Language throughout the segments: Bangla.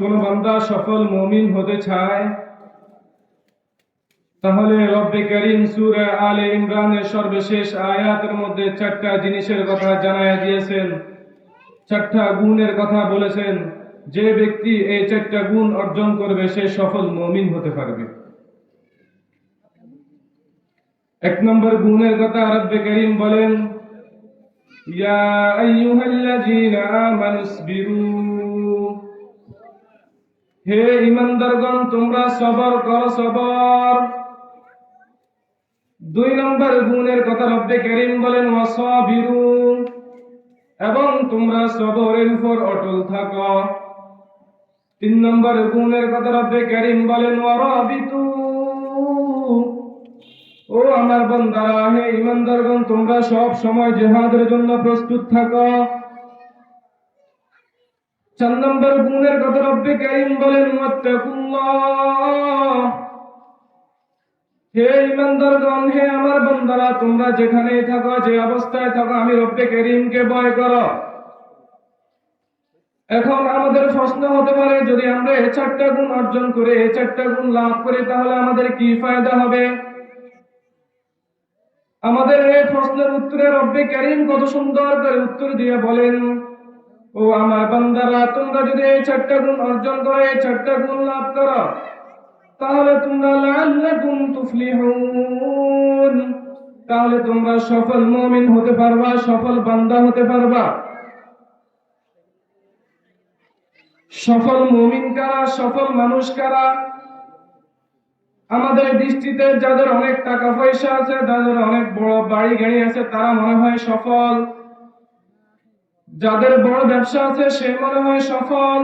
কোন বান্দা সফল মমিন হতে চায়, তাহলে রব্বে করিম সূরা আলে ইমরানের সর্বশেষ আয়াতের মধ্যে চারটা জিনিসের কথা জানায় দিয়েছেন, চারটা গুণের কথা বলেছেন। যে ব্যক্তি এই চারটা গুণ অর্জন করবে, সে সফল মমিন হতে পারবে। এক নম্বর গুণের কথা রব্বে করিম বলেন, ইয়া আইয়ুহাল্লাযীনা আমানুসবিরু হে ইমানদারগণ তোমরা সবর কর, সবর। দুই নম্বর গুণের কথা রব্বে করিম বলেন ওয়াসাবিরু এবং তোমরা সবরের উপর অটল থাকো। তিন নম্বর গুণের কথা রব্বে করিম বলেন, ওয়ারাবিতু। ও আমার বান্দারা, হে ইমানদারগণ তোমরা সব সময় জিহাদের জন্য প্রস্তুত থাকো। চার নম্বর গুণের কথা রব্বে করিম বলেন হে ইমানদারগণ হে আমার বান্দারা, তোমরা থাকো, যে অবস্থায় থাকো, আমি রব্বে করিমকে ভয় এখন আমাদের প্রশ্ন হতে পারে, যদি আমরা এই চারটা গুণ অর্জন করে এই চারটা গুণ লাভ করি, তাহলে আমাদের কি ফায়দা হবে? আমাদের এই প্রশ্নের উত্তরে রব্বে করিম কত সুন্দর করে উত্তর দিয়ে বলেন ও আমার বান্দারা, তোমরা যদি এই চারটা গুণ অর্জন করো, এই চারটা গুণ লাভ করো, তাহলে তোমরা লাআল্লাকুম তুফলিহুন। তাহলে তোমরা সফল মুমিন হতে পারবা, সফল বান্দা হতে পারবা। সফল মুমিন কারা, সফল মানুষ কারা? আমাদের দৃষ্টিতে যাদের অনেক টাকা পয়সা আছে, যাদের অনেক বড় বাড়ি গাড়ি আছে, তারা মনে হয় সফল। যাদের বড় ব্যবসা আছে, সে মনে হয় সফল।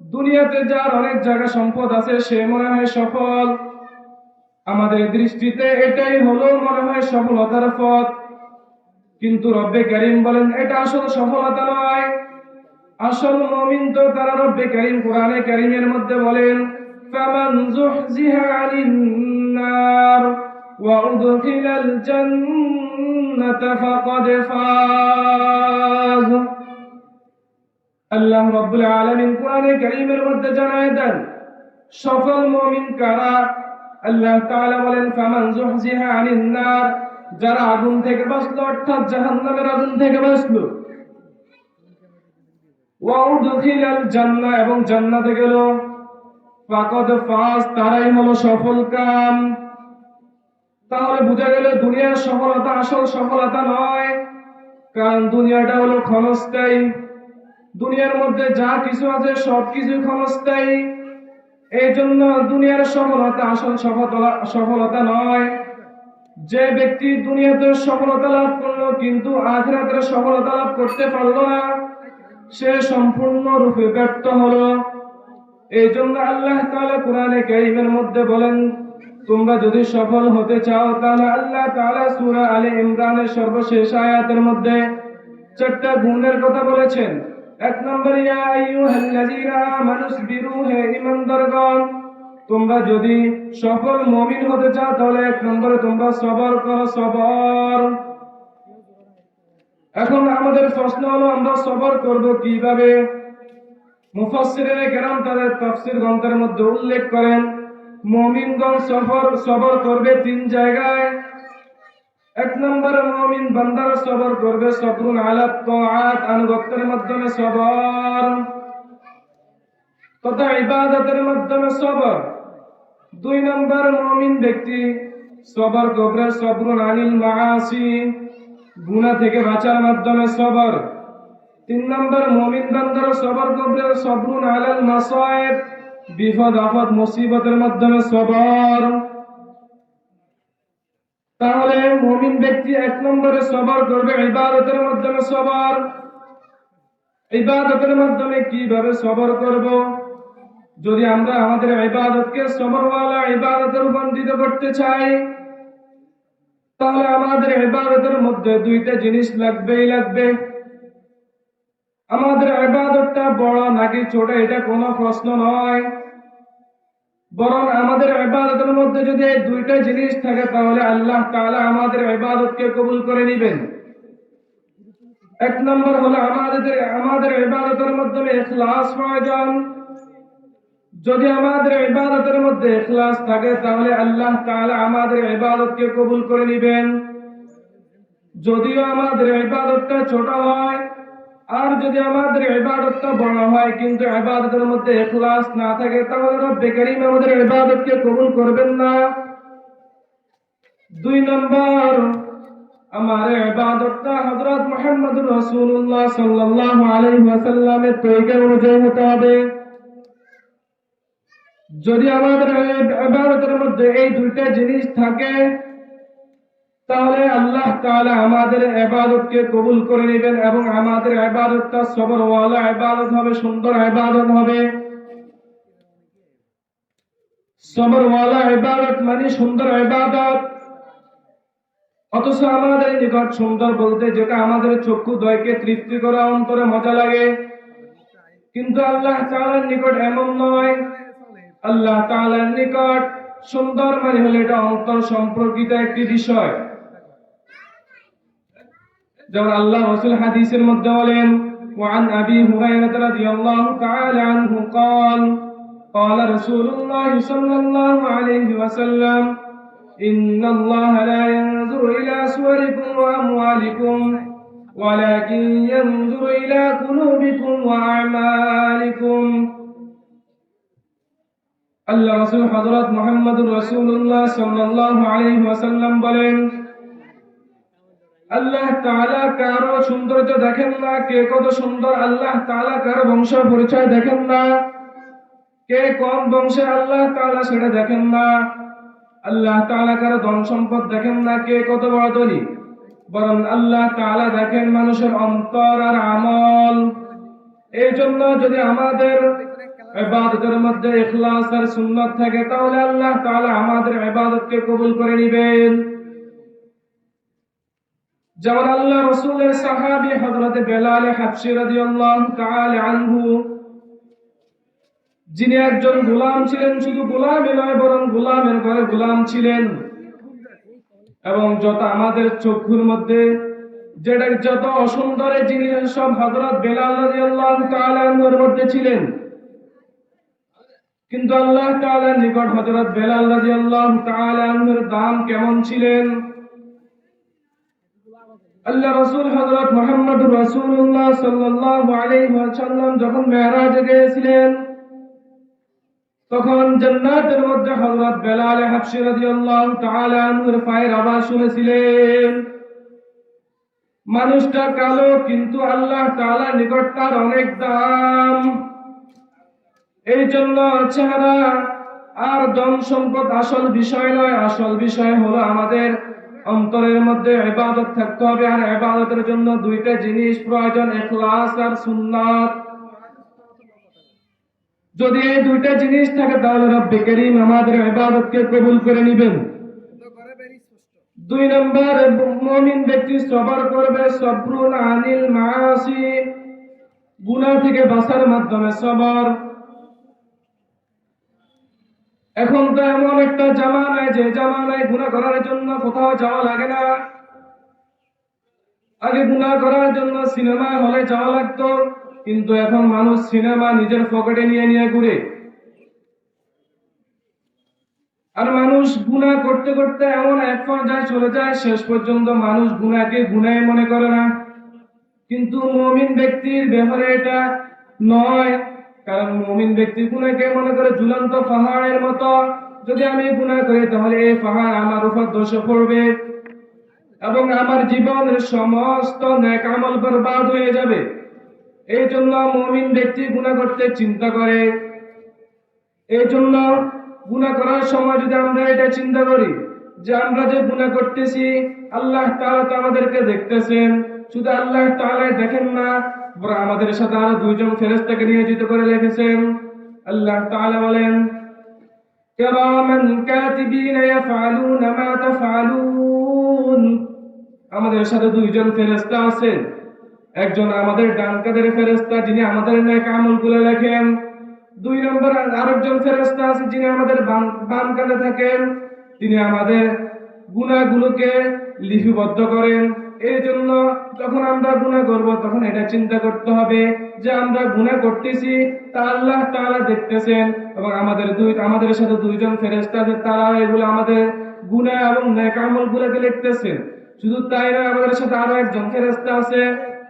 দুনিয়াতে যার অনেক জায়গা সম্পদ আছে, সে মনে হয় সফল। আমাদের দৃষ্টিতে এটাই হলো মনে হয় সফলতার পথ। কিন্তু রব্বে করিম বলেন, এটা আসল সফলতা নয়। আসল মুমিন তো তারা রব্বে করিম, কোরআনে করিমের মধ্যে বলেন উদখিলাল জান্নাতা ফাকাদ ফাজ আল্লাহ রাব্বুল আলামিন কোরআনে কারীমের মধ্যে জানায় দেন, সফল মুমিন কারা? আল্লাহ তাআলা বলেন, ফামান যুহজিহা আনিন নার, যারা আগুন থেকে বাঁচলো, অর্থাৎ জাহান্নামের আগুন থেকে বাঁচলো। ওয়া উদখিলাল জান্নাহ, এবং জান্নাতে গেল। ফাকাদ ফাজ, তারাই হলো সফল কাম। তাহলে বোঝা গেল দুনিয়ার সফলতা আসল সফলতা নয়, কারণ দুনিয়াটা হলো ক্ষণস্থায়ী। দুনিয়ার মধ্যে যা কিছু আছে, সব কিছু ক্ষণস্থায়ী। এই জন্য দুনিয়ার সফলতা আসল সফলতা সফলতা নয়। যে ব্যক্তি দুনিয়াতে সফলতা লাভ করল, কিন্তু আখিরাতের সফলতা লাভ করতে পারল না, সে সম্পূর্ণ রূপে ব্যর্থ হলো। এই জন্য আল্লাহ তাআলা কোরআনে কারীমের মধ্যে বলেন তোমরা যদি সফল হতে চাও, তাহলে আল্লাহ তাআলা সূরা আলে ইমরানের সর্বশেষ আয়াতের মধ্যে চারটা গুণের কথা বলেছেন। এক নম্বর, ইয়া আইয়ুহাল্লাযীনা হে ঈমানদারগণ, তোমরা যদি সফল মুমিন হতে চাও, তাহলে এক নম্বরে তোমরা সবর করো, সবর। এখন আমাদের প্রশ্ন হলো, আমরা সবর করব কীভাবে? মুফাসসিরিনে কেরাম তাদের তাফসীর গ্রন্থের মধ্যে উল্লেখ করেন মুমিনগণ সফর সবর করবে তিন জায়গায়। এক নম্বর মমিন বান্দার সবর করবে সবরুন আলা তাআত, আনুগত্যের মাধ্যমে সবর তথা ইবাদতের মাধ্যমে সবর দুই নম্বর মমিন ব্যক্তি সবর করবে সবরুন আনিল মাআসি, গুনাহ থেকে বাঁচার মাধ্যমে সবর তিন নম্বর মুমিন বান্দার সবর করবে সবরুন আলাল মাসায়েব বিপদ, আপদ, মুসিবতের মাধ্যমে সবর। তাহলে মুমিন ব্যক্তি এক নম্বরে সবর করবে ইবাদতের মাধ্যমে সবর। ইবাদতের মাধ্যমে কীভাবে সবর করব? যদি আমরা আমাদের ইবাদতকে সবরওয়ালা ইবাদতে রূপান্তরিত করতে চাই, তাহলে আমাদের ইবাদতের মধ্যে দুইটা জিনিস লাগবেই লাগবে। আমাদের ইবাদতটা বড় নাকি ছোট, এটা কোনো প্রশ্ন নয়। বরং আমাদের ইবাদতের মধ্যে যদি দুইটা জিনিস থাকে, তাহলে আল্লাহ তাআলা আমাদের ইবাদতকে কবুল করে নেবেন। এক নম্বর হলো আমাদের আমাদের ইবাদতের মাধ্যমে ইখলাস প্রয়োজন। যদি আমাদের ইবাদতের মধ্যে ইখলাস থাকে, তাহলে আল্লাহ তাআলা আমাদের ইবাদতকে কবুল করে নেবেন। যদিও আমাদের ইবাদতটা ছোট হয় আর যদি আমাদের ইবাদতটা বড় হয়, কিন্তু ইবাদতের মধ্যে ইখলাস না থাকে, তাহলে রব্বে করিম আমাদের ইবাদতকে কবুল করবেন না। দুই নম্বর, আমার ইবাদতটা হযরত মুহাম্মদুর রাসূলুল্লাহ সাল্লাল্লাহু আলাইহি ওয়াসাল্লামের তরিকা অনুযায়ী হতে হবে। যদি আমাদের ইবাদতের মধ্যে এই দুইটা জিনিস থাকে তাহলে আল্লাহ তাআলা আমাদের ইবাদতকে কবুল করে নেবেন এবং আমাদের ইবাদতটা সবরওয়ালা ইবাদত হবে, সুন্দর ইবাদত হবে। সবরওয়ালা ইবাদত মানে সুন্দর ইবাদত। অথচ আমাদের নিকট সুন্দর বলতে যেটা আমাদের চক্ষু দয়কে তৃপ্তি করা অন্তরে মজা লাগে। কিন্তু আল্লাহ তাআলার নিকট এমন নয়। আল্লাহ তাআলার নিকট সুন্দর মানে হলো এটা অন্তর সম্পর্কিত একটি বিষয়। যেমন আল্লাহ রসুল হাদিসের মধ্যে বলেন وعن أبي هريرة رضي الله تعالى عنه قال قال رسول الله صلى الله عليه وسلم إن الله لا ينظر إلى صوركم وأموالكم ولكن ينظر إلى قلوبكم وأعمالكم আল্লাহ রসুল হজরত মোহাম্মদুর রসুল্লাহ সাল্লাহ আলাইহি ওয়াসাল্লাম বলেন আল্লাহ তাআলা কারও সৌন্দর্য দেখেন না। কে কত সুন্দর আল্লাহ তাআলা কারও বংশ পরিচয় দেখেন না। কে কোন বংশে আল্লাহ তাআলা সেটা দেখেন না। আল্লাহ তাআলা কারও ধন সম্পদ দেখেন না। কে কত বড় ধনী বরং আল্লাহ তাআলা দেখেন মানুষের অন্তর আর আমল। এই জন্য যদি আমাদের ইবাদতের মধ্যে ইখলাস আর সুন্নাত থাকে, তাহলে আল্লাহ তাআলা আমাদের ইবাদতকে কবুল করে নেবেন। যেমন আল্লাহ রসুলের সাহাবী হযরত বেলাল হাবশী রাদিয়াল্লাহু তাআলা আনহু, যিনি একজন গোলাম ছিলেন, শুধু গোলামই নয়, বরং গোলামের ঘরে গোলাম ছিলেন। এবং যত আমাদের চক্ষুর মধ্যে, যেটা যত অসুন্দরের জিনিস সব হযরত বেলাল রাদিয়াল্লাহু তাআলা আনহুর মধ্যে ছিলেন। কিন্তু আল্লাহ তাআলার নিকট হযরত বেলাল রাদিয়াল্লাহু তাআলা আনহুর দাম কেমন ছিলেন? আল্লাহ রাসূল হযরত মুহাম্মদুর রাসূলুল্লাহ সাল্লাল্লাহু আলাইহি ওয়াসাল্লাম যখন মেরাজে গিয়েছিলেন, তখন জান্নাতের মধ্যে হযরত বেলাল হাবশী রাদিয়াল্লাহু তাআলা আনহুর পায়ের আওয়াজ শুনেছিলেন। মানুষটা কালো, কিন্তু আল্লাহ তাআলার নিকট তার অনেক দাম। এই জন্য চেহারা আর ধন সম্পদ আসল বিষয় নয়, আসল বিষয় হলো আমাদের অন্তরের মধ্যে ইবাদত থাকতে হবে, আর ইবাদতের জন্য দুইটা জিনিস প্রয়োজন, ইখলাস আর সুন্নাত। যদি এই দুইটা জিনিস থাকে, তাহলে রব্বে করিম আমাদের ইবাদতকে কবুল করে নেবেন। দুই নম্বর, মুমিন ব্যক্তি সবর করবে, সবরুন আনিল মাসি। গুনাহ থেকে বাঁচার মাধ্যমে সবর। এখন তো এমন একটা জামানায় যে জামানায় গুনাহ করার জন্য কোথাও যাওয়া লাগে না। আগে গুনাহ করার জন্য সিনেমা হলে যাওয়া লাগতো, কিন্তু এখন মানুষ সিনেমা নিজের পকেটে নিয়ে নিয়ে ঘুরে। আর মানুষ গুনাহ করতে করতে এমন এক পর্যায়ে চলে যায়, শেষ পর্যন্ত মানুষ গুনাহকে গুনায় মনে করে না। কিন্তু মুমিন ব্যক্তির ব্যাপারে এটা নয় কারণ মুমিন ব্যক্তি গুনাহকে মনে করে ঝুলন্ত পাহাড়ের মতো। যদি আমি গুনাহ করি, তাহলে এই পাহাড় আমার উপর দোষে পড়বে এবং আমার জীবনের সমস্ত নেক আমল বরবাদ হয়ে যাবে। এই জন্য মুমিন ব্যক্তি গুনাহ করতে চিন্তা করে। এই জন্য গুনাহ করার সময় যদি আমরা এটা চিন্তা করি, যে আমরা যে গুনাহ করতেছি, আল্লাহ তাআলা তো আমাদেরকে দেখতেছেন। শুধু আল্লাহ তাআলা দেখেন না আমাদের সাথে আরও দুইজন ফেরেস্তাকে নিয়োজিত করে রেখেছেন। আল্লাহ তাআলা বলেন, কিরামান কাতিবিন মা আমাদের সাথে দুইজন ফেরেস্তা আছেন। একজন আমাদের ডান কাদের ফেরেশতা, যিনি আমাদের নেক আমলগুলো লেখেন। দুই নম্বর আরেকজন ফেরেশতা আছে, যিনি আমাদের বাম কাঁধে থাকেন। তিনি আমাদের গুনাহগুলোকে লিপিবদ্ধ করেন। এই জন্য যখন আমরা গুনাহ করব, তখন এটা চিন্তা করতে হবে যে আমরা গুনাহ করতেছি, তা আল্লাহ তাআলা দেখতেছেন এবং আমাদের দুই, আমাদের সাথে দুইজন ফেরেশতা আছে, তারা এগুলো আমাদের গুনাহ এবং নেক আমলগুলোকে লিখতেছেন। শুধু তাই নয়, আমাদের সাথে আরও একজন ফেরেশতা আছে,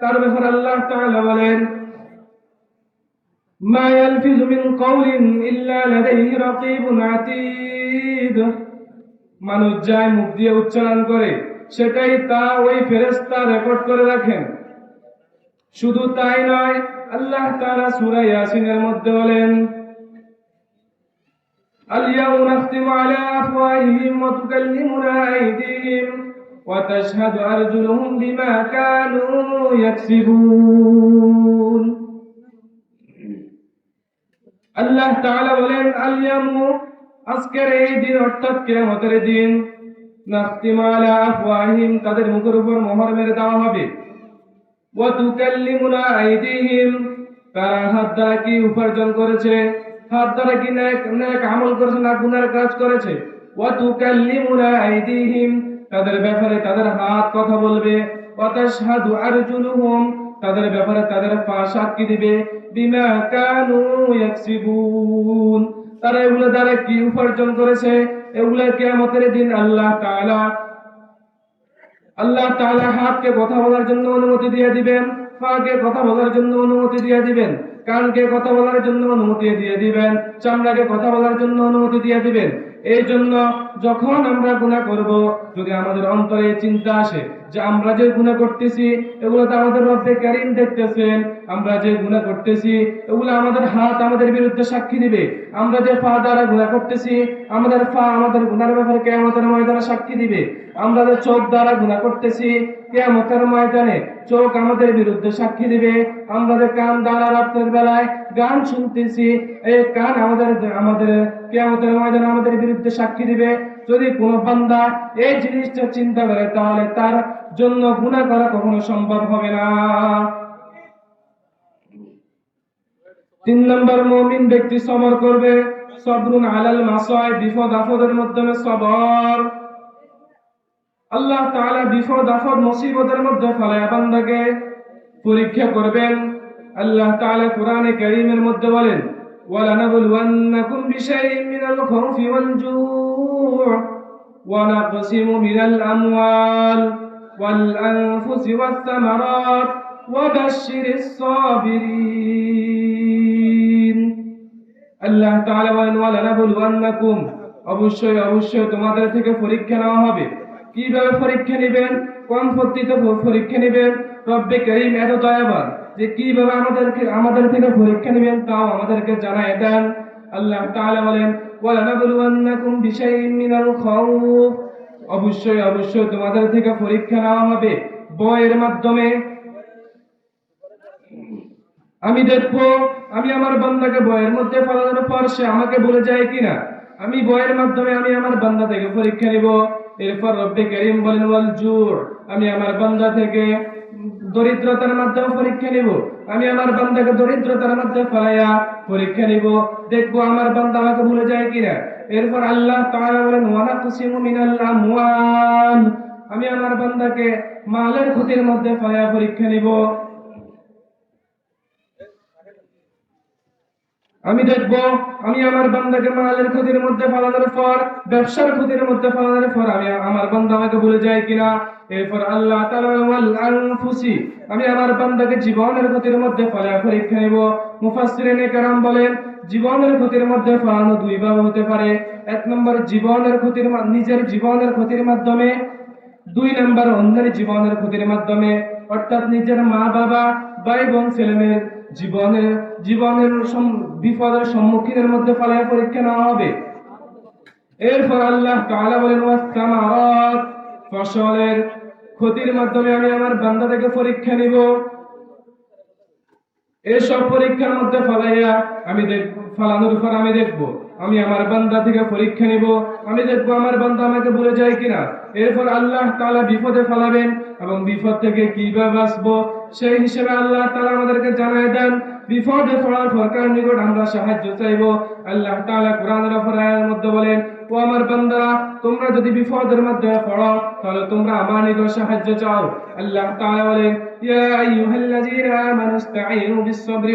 তার ব্যাপারে আল্লাহ তাআলা বলেন, মা ইয়ালফিজু মিন কওলিন ইল্লা লাদাইহি রাকীবুন আতীদ। মানুষ যায় মুখ দিয়ে উচ্চারণ করে সেটাই তা ওই ফেরেশতা রেকর্ড করে রাখেন শুধু তাই নয় আল্লাহ তাআলা সূরা ইয়াসিনের মধ্যে বলেন اليوم نختم على أفواههم وتكلمنا أيديهم وتشهد أرجلهم بما كانوا يكسبون আল্লাহ তাআলা বলেন আলিয়ামু আজকের এই দিন অর্থাৎ কিয়ামতের দিন নাখতিমু আলা আফওয়াহিম তাদের মুখের উপর মোহর মেরে দেওয়া হবে। তারা হাত দ্বারা কি উপার্জন করেছে? হাত দ্বারা কি নেক আমল করেছে না গুনার কাজ করেছে? তাদের ব্যাপারে তাদের হাত কথা বলবে। তাদের ব্যাপারে তাদের পা সাক্ষী দিবে। বিমা কানু তারা এগুলো দ্বারা কি উপার্জন করেছে? এগুলো কেয়ামতের দিন আল্লাহ তাআলা আল্লাহ তাআলা হাতকে কথা বলার জন্য অনুমতি দিয়ে দিবেন, পাকে কথা বলার জন্য অনুমতি দিয়ে দিবেন, কানকে কথা বলার জন্য অনুমতি দিয়ে দিবেন, চামড়াকে কথা বলার জন্য অনুমতি দিয়ে দিবেন। এই জন্য যখন আমরা গুণা করব, যদি আমাদের অন্তরে চিন্তা আসে যে আমরা যে গুনাহ করতেছি, এগুলো তো আমাদের রব্বে কারীম দেখতেছেন। আমরা যে গুনাহ করতেছি, এগুলো আমাদের হাত আমাদের বিরুদ্ধে সাক্ষী দিবে। আমরা যে পা দ্বারা গুনাহ করতেছি, আমাদের পা আমাদের গুনার ব্যাপারে কিয়ামতের ময়দানে সাক্ষী দিবে। আমরা যে চোখ দ্বারা গুনাহ করতেছি, কিয়ামতের ময়দানে চোখ আমাদের বিরুদ্ধে সাক্ষী দিবে। আমরা যে কান দ্বারা রাত্রের বেলায় গান শুনতেছি, এই কান আমাদের আমাদের কিয়ামতের ময়দানে আমাদের বিরুদ্ধে সাক্ষী দিবে। যদি কোন বান্দা এই জিনিসটা চিন্তা করে, তাহলে তার জন্য গুণা করা কখনো সম্ভব হবে না। তিন নম্বর মমিন ব্যক্তি সবর করবে। সবরুন আলাল মাসয়, বিপদ আফদের মাধ্যমে সবর। আল্লাহ তাআলা বিপদ আফদ মুসিবতের মধ্যে ফেলায় বান্দাকে পরীক্ষা করবেন। আল্লাহ তাআলা কোরআনে কারীমের মধ্যে বলেন ওয়ালানাবলুয়ান্নাকুম বিশাইইন মিনাল খাউফি ওয়াল জু' ওয়া মিনাল আমওয়াল। والأنفس والثمرات وبشر الصابرين আল্লাহ তাআলা বলেন ওয়ালানাবলুয়ান্নাকুম অবশ্যই অবশ্যই তোমাদের থেকে পরীক্ষা নেওয়া হবে কিভাবে পরীক্ষা নেবেন কোন পদ্ধতিতে প- পরীক্ষা নেবেন রব্বে করিম এত দয়াবান যে কিভাবে আমাদেরকে আমাদের থেকে পরীক্ষা নেবেন তাও আমাদেরকে জানায় দেন আল্লাহ তাআলা বলেন ওয়ালানাবলুয়ান্নাকুম বিশাইইন মিনাল খাউফ অবশ্যই অবশ্যই তোমাদের থেকে পরীক্ষা নেওয়া হবে। বয়ের মাধ্যমে। আমি দেখব, আমি আমার বান্দাকে বয়ের মধ্যে ফেলানোর পর সে আমাকে বলে যায় কিনা। আমি বয়ের মাধ্যমে আমি আমার বান্দা থেকে পরীক্ষা নিব। এরপর রব্বে করিম বলেন, ওয়াল জুর, আমি আমার বান্দা থেকে দরিদ্রতার মাধ্যমে পরীক্ষা নিব। আমি আমার বান্দাকে দরিদ্রতার মাধ্যমে ফেলাইয়া পরীক্ষা নিব। দেখব আমার বান্দা আমাকে ভুলে যায় কিনা। এরপর আল্লাহ বলেন আমি আমার বান্দাকে মালের ক্ষতির মধ্যে পায়া পরীক্ষা নিব। আমি দেখব, আমি আমার বান্দাকে মালের ক্ষতির মধ্যে ফেলানোর পর, ব্যবসার ক্ষতির মধ্যে ফেলানোর পর আমি আমার বান্দা আমাকে ভুলে যায় কিনা? এরপর আল্লাহ আনফুসি। আমি আমার বান্দাকে জীবনের ক্ষতির মধ্যে ফেলা পরীক্ষা নেব। মুফাসসিরিনে কারাম বলেন, জীবনের ক্ষতির মধ্যে ফেলানো দুই ভাবে হতে পারে। এক নম্বর, জীবনের ক্ষতির নিজের জীবনের ক্ষতির মাধ্যমে। দুই নম্বর, অন্যের জীবনের ক্ষতির মাধ্যমে। অর্থাৎ নিজের মা বাবা ভাই বোন ছেলে মেয়ের জীবনের বিপদের সম্মুখীনের মধ্যে ফলায় পরীক্ষা নেওয়া হবে। এরপর আল্লাহ তাআলা বলেন ফসলের ক্ষতির মাধ্যমে আমি আমার বান্দা থেকে পরীক্ষা নিব। এসব পরীক্ষার মধ্যে ফলাইয়া আমি দেখব ফলানোর পর আমি দেখব। আমি আমার বান্দা থেকে পরীক্ষা নিব। আমি দেখব আমার বান্দা আমাকে বলে যায় কিনা। এরপর আল্লাহ তাআলা বিপদে ফলাবেন এবং বিপদ থেকে কীভাবে বাঁচবো? সেই হিসেবে আল্লাহ তাআলা আমাদেরকে জানায় দেন বিপদে পড়ার ফরকার নিকট আমরা সাহায্য চাইব? আল্লাহ তাআলা কোরআনের অপরায়ের মধ্যে বলেন, ও আমার বান্দারা, তোমরা যদি বিপদের মধ্যে পড়ো, তাহলে তোমরা আমার নিকট সাহায্য চাও। আল্লাহ তাআলা বলেন, ইয়া আইয়ুহাল্লাযীনা আমানু ইসতাঈনু বিস-সাবরি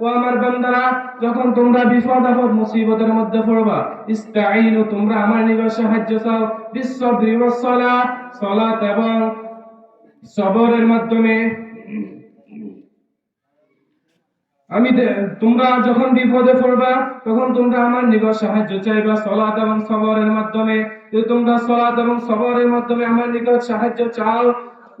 ও আমার বান্দারা, যখন তোমরা বিপদ, আপদ, মুসিবতের মধ্যে পড়বা, ইস্তাঈনু, তোমরা আমার নিকট সাহায্য চাও। বিস-সাবরি ওয়াস-সালাহ, সালাত এবং সবরের মাধ্যমে আমি তোমরা যখন বিপদে পড়বা, তখন তোমরা আমার নিকট সাহায্য চাইবা। সলাত এবং সবরের মাধ্যমে তোমরা সলাত এবং সবরের মাধ্যমে আমার নিকট সাহায্য চাও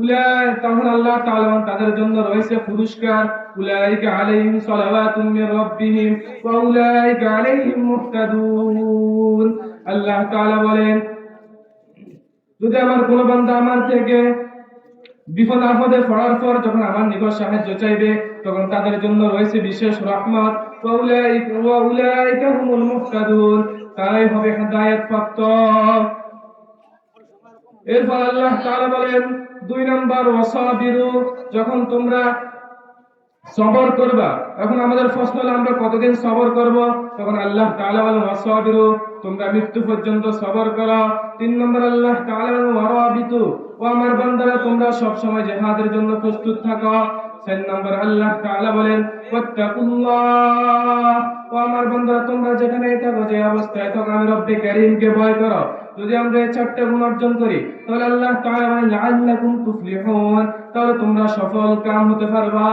উলাই তখন আল্লাহ তাআলা তাদের জন্য রয়েছে পুরস্কার। উলাইকা আলাইহিম সালাওয়াতুম মির রাব্বিহিম ওয়া উলাইকা আলাইহিম আল্লাহ তাআলা বলেন, যদি আমার কোন বান্দা আমার থেকে বিপদ আপদে পড়ার পর যখন আমার নিকট সাহায্য চাইবে, তখন তাদের জন্য রয়েছে বিশেষ রহমত। তারাই হবে প্রাপ্ত এরপর আল্লাহ বলেন, দুই যখন তোমরা সবর করবা এখন আমাদের প্রশ্ন হলো আমরা কতদিন সবর করব? তখন আল্লাহ তাআলা বলেন, ওয়াসাবিরু, তোমরা মৃত্যু পর্যন্ত সবর করো। তিন নম্বর আল্লাহ তাআলা বলেন, ওয়ারাবিতু আমার বান্দারা, তোমরা সব সময় জিহাদের জন্য প্রস্তুত থাকো। নম্বর আল্লাহ তাআলা বলেন, ওয়াত্তাকুল্লাহ। ও আমার বান্দারা, তোমরা যেখানে থাকো, যে অবস্থায় থাকো, আমি রব্বে কারীমকে ভয় করো। যদি আমরা চারটে গুণ অর্জন করি, তাহলে আল্লাহ তাআলা বলেন, লাআল্লাকুম তুফলিহুন। তাহলে তোমরা সফল কাম হতে পারবা।